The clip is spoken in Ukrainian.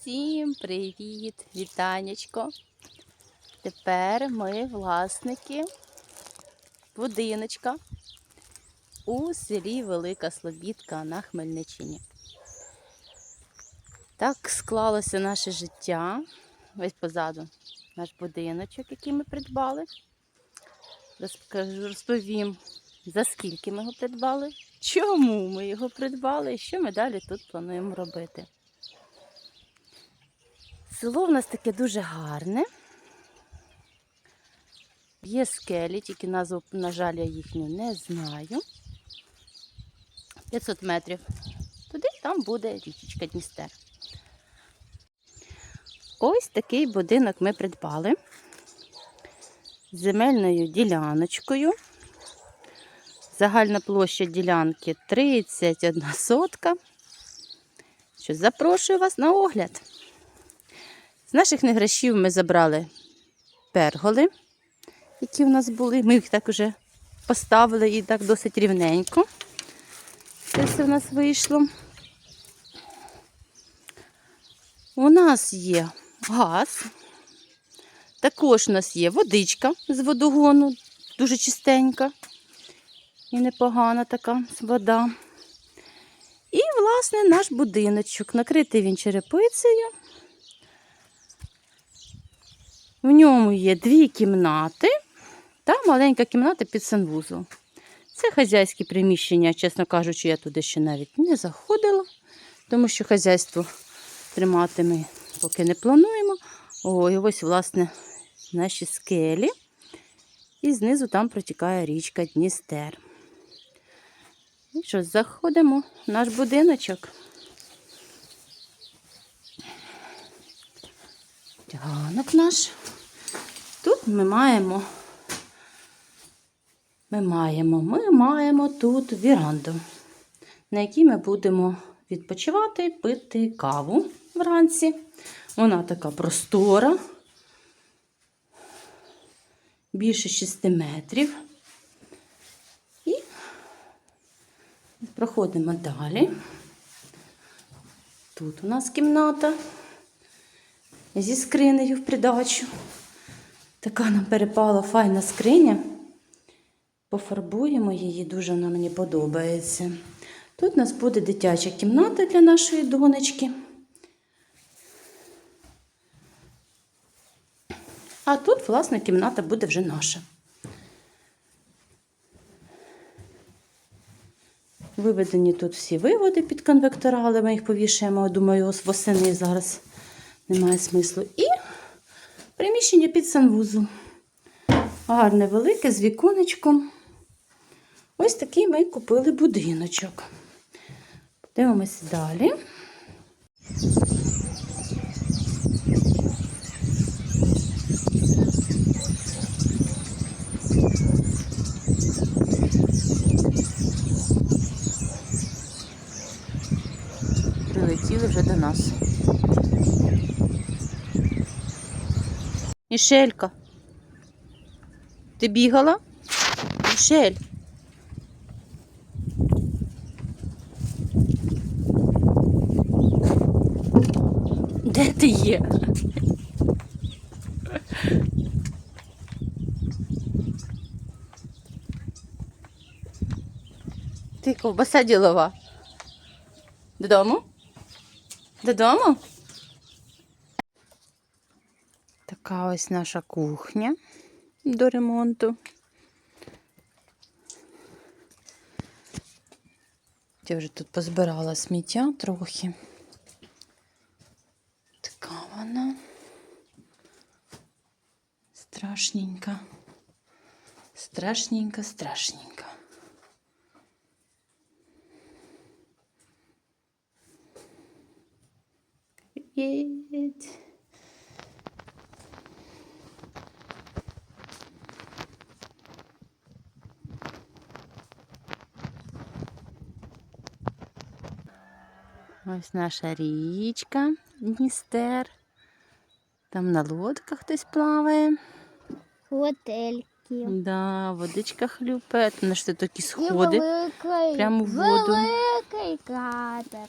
Всім привіт, вітанечко. Тепер ми власники будиночка у селі Велика Слобідка на Хмельниччині. Так склалося наше життя. Ось позаду наш будиночок, який ми придбали. Розкажу, розповім, за скільки ми його придбали, чому ми його придбали і що ми далі тут плануємо робити. Село в нас таке дуже гарне. Є скелі, тільки назву, на жаль, я їхню не знаю. 500 метрів. Туди там буде річечка Дністер. Ось такий будинок ми придбали земельною діляночкою. Загальна площа ділянки 31 сотка. Що запрошую вас на огляд. З наших неграшів ми забрали перголи, які в нас були. Ми їх так уже поставили і так досить рівненько. Це все в нас вийшло. У нас є газ. Також у нас є водичка з водогону, дуже чистенька і непогана така вода. І, власне, наш будиночок. Накритий він черепицею. В ньому є дві кімнати та маленька кімната під санвузол. Це хазяйське приміщення, чесно кажучи, я туди ще навіть не заходила, тому що хазяйство тримати ми поки не плануємо. О, і ось, власне, наші скелі. І знизу там протікає річка Дністер. І що, заходимо в наш будиночок. Ганок наш. Тут ми маємо, ми маємо, ми маємо тут віранду, на якій ми будемо відпочивати, пити каву вранці. Вона така простора, більше 6 метрів. І проходимо далі. Тут у нас кімната зі скринею в придачу. Така нам перепала файна скриня. Пофарбуємо її, дуже вона мені подобається. Тут у нас буде дитяча кімната для нашої донечки. А тут, власне, кімната буде вже наша. Виведені тут всі виводи під конвекторали, ми їх повішаємо, думаю, восени зараз немає смислу. І приміщення під санвузол. Гарне велике, з віконечком. Ось такий ми купили будиночок. Подивимося далі. Прилетіли вже до нас. Мішелька. Ти бігала? Мішель. Де ти є? Ти ковбаса ділова. Додому? Додому? Така ось наша кухня до ремонту. Я вже тут позбирала сміття трохи. Така вона страшненька. Страшненька, страшненька. Привіт. Ось наша річка Дністер. Там на лодках хтось плаває. Готельки. Да, водичка хлюпає. Там ж такі І сходи. прямо в воду. великий кратер.